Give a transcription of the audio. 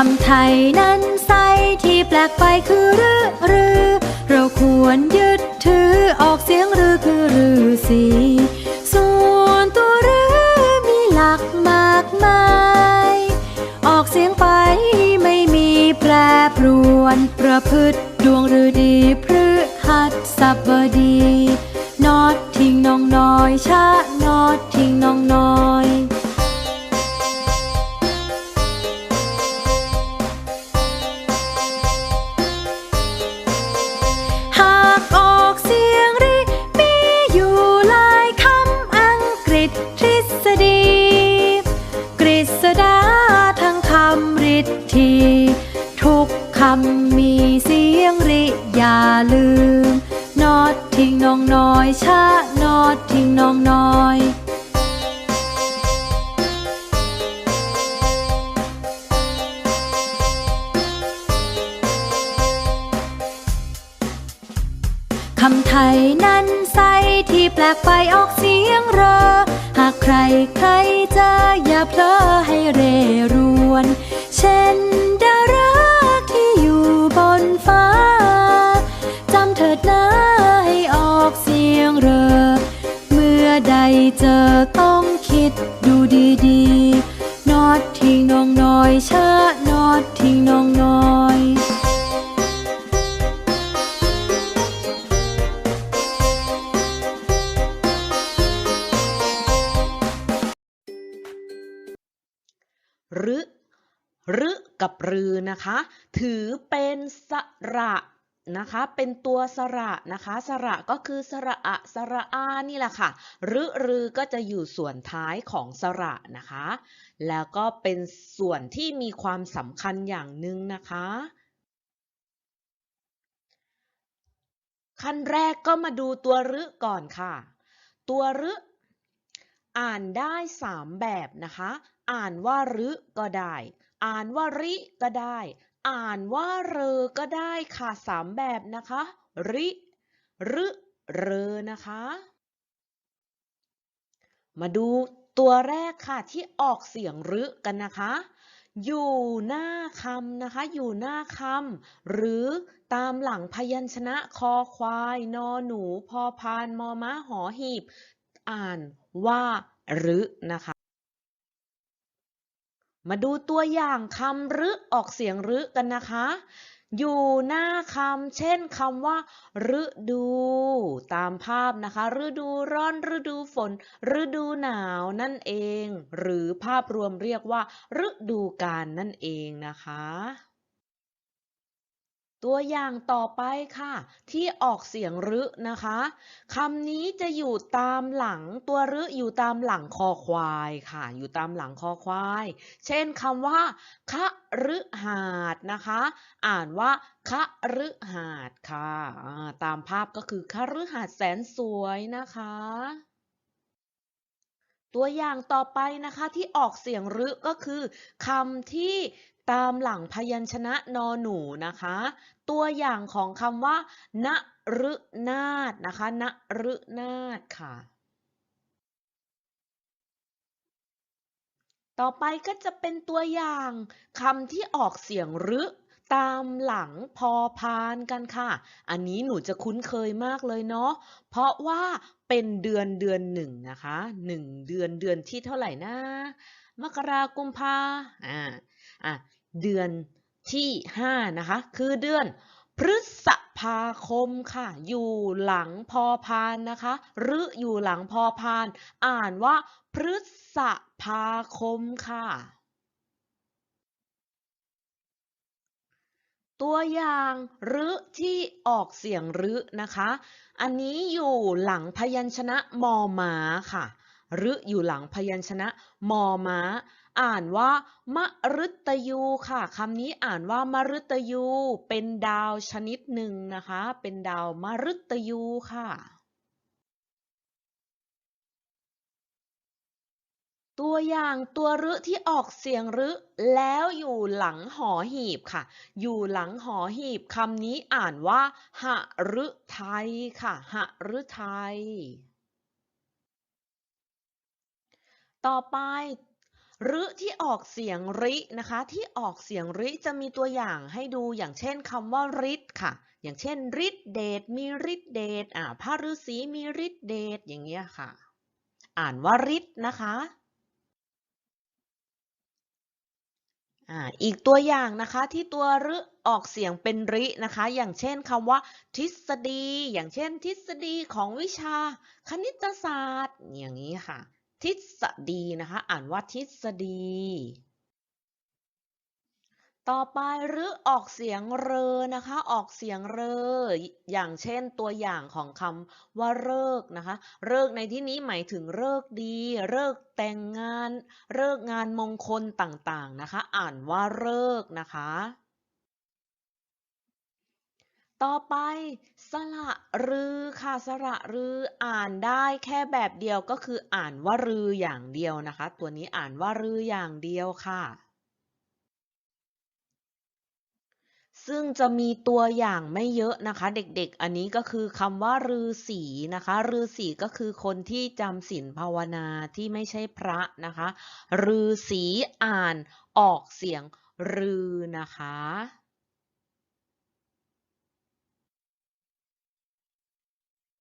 คำไทยนั้นไซที่แปลกไปคือรือรือเราควรยึดถือออกเสียงรือคือรือสีส่วนตัวรือมีหลักมากมาย ออกเสียงไปไม่มีแปรปรวน ประพฤติดวงฤดีพฤหัสสับดีนอดทิ้งน้องน้อยชะนอดทิ้งน้องน้อยำมีเสียงริอย่าลืม นอดทิ้งน้องน้อยชะนอดทิ้งน้องน้อยคำไทยนั้นไซที่แปลกไปออกเสียงเรอ หากใครใครจะอย่าเพลอให้เรรวน เช่นด บนฟ้า จำเถิดนะให้ออกเสียงเรอ เมื่อใดเจอต้องคิดดูดีๆนอดทิ้งน้องน้อยชะนอดทิ้งน้องน้อยหรึรึ กับรือนะคะ ถือเป็นสระนะคะ เป็นตัวสระนะคะ สระก็คือสระอะสระอานี่แหละค่ะรึรือก็จะอยู่ส่วนท้ายของสระนะคะ แล้วก็เป็นส่วนที่มีความสำคัญอย่างหนึ่งนะคะ ขั้นแรกก็มาดูตัวรึก่อนค่ะ ตัวรึอ่านได้สามแบบนะคะ อ่านว่ารึก็ได้ อ่านว่าริก็ได้ อ่านว่าเรอก็ได้ค่ะสามแบบนะคะ ริรึเรอนะคะ มาดูตัวแรกค่ะที่ออกเสียงรึกันนะคะ อยู่หน้าคำนะคะ อยู่หน้าคำหรือตามหลังพยัญชนะคอควายนอหนูพอพานมอม้าหอหีบ อ่านว่ารึนะคะ มาดูตัวอย่างคำรึออกเสียงรึกันนะคะ อยู่หน้าคำเช่นคำว่า ฤดู ตามภาพนะคะ ฤดูร้อนฤดูฝน ฤดูหนาวนั่นเอง หรือภาพรวมเรียกว่า ฤดูกาลนั่นเองนะคะ ตัวอย่างต่อไปค่ะ ที่ออกเสียงรึนะคะคำนี้จะอยู่ตามหลังตัวรึอยู่ตามหลังคอควายค่ะ อยู่ตามหลังคอควาย เช่นคำว่าคะฤหาสน์นะคะ อ่านว่าคะฤหาสน์ค่ะตามภาพก็คือคะฤหาสน์แสนสวยนะคะตัวอย่างต่อไปนะคะที่ออกเสียงรึก็คือคำที่ ตามหลังพยัญชนะนอหนูนะคะ ตัวอย่างของคำว่าณฤนาถนะคะณฤนาถค่ะ ต่อไปก็จะเป็นตัวอย่างคำที่ออกเสียงรึตามหลังพอพานกันค่ะ อันนี้หนูจะคุ้นเคยมากเลยเนาะ เพราะว่าเป็นเดือนเดือนหนึ่งนะคะหนึ่งเดือนเดือนที่เท่าไหร่นะ มกรากุมภาอ่า อะ เดือนที่ห้านะคะ คือเดือนพฤษภาคมค่ะ อยู่หลังพอพานนะคะ หรืออยู่หลังพอพาน อ่านว่าพฤษภาคมค่ะ ตัวอย่างรึที่ออกเสียงรึนะคะ อันนี้อยู่หลังพยัญชนะมอม้าค่ะรึอยู่หลังพยัญชนะมอม้า อ่านว่ามฤตยูค่ะคำนี้อ่านว่ามฤตยู เป็นดาวชนิดหนึ่งนะคะ เป็นดาวมฤตยูค่ะตัวอย่างตัวรึที่ออกเสียงรึแล้วอยู่หลังหอหีบค่ะ อยู่หลังหอหีบคำนี้อ่านว่าหฤทัยค่ะหฤทัยต่อไป ฤที่ออกเสียงรินะคะ ที่ออกเสียงริจะมีตัวอย่างให้ดูอย่างเช่นคำว่าฤทธิ์ค่ะ อย่างเช่นฤทธิเดชมีฤทธิเดชอ่าพระฤาษีมีฤทธิเดชอย่างเงี้ยค่ะ อ่านว่าฤทธิ์นะคะอ่าอีกตัวอย่างนะคะที่ตัวรึออกเสียงเป็นรินะคะ อย่างเช่นคำว่า ทฤษฎี อย่างเช่น ทฤษฎีของวิชาคณิตศาสตร์ อย่างนี้ค่ะ ทฤษฎีนะคะ อ่านว่าทฤษฎี ต่อไปหรึอออกเสียงเรอนะคะ ออกเสียงเรอ อย่างเช่นตัวอย่างของคำว่าเลิกนะคะ เลิกในที่นี้หมายถึงเลิกดี เลิกแต่งงาน เลิกงานมงคลต่างๆนะคะ อ่านว่าเลิกนะคะ ต่อไปสระรือค่ะสระรืออ่านได้แค่แบบเดียวก็คืออ่านว่ารืออย่างเดียวนะคะ ตัวนี้อ่านว่ารืออย่างเดียวค่ะ ซึ่งจะมีตัวอย่างไม่เยอะนะคะ เด็กๆ อันนี้ก็คือคำว่าฤาษีนะคะฤาษีก็คือคนที่จำศีลภาวนาที่ไม่ใช่พระนะคะฤาษีอ่านออกเสียงรือนะคะ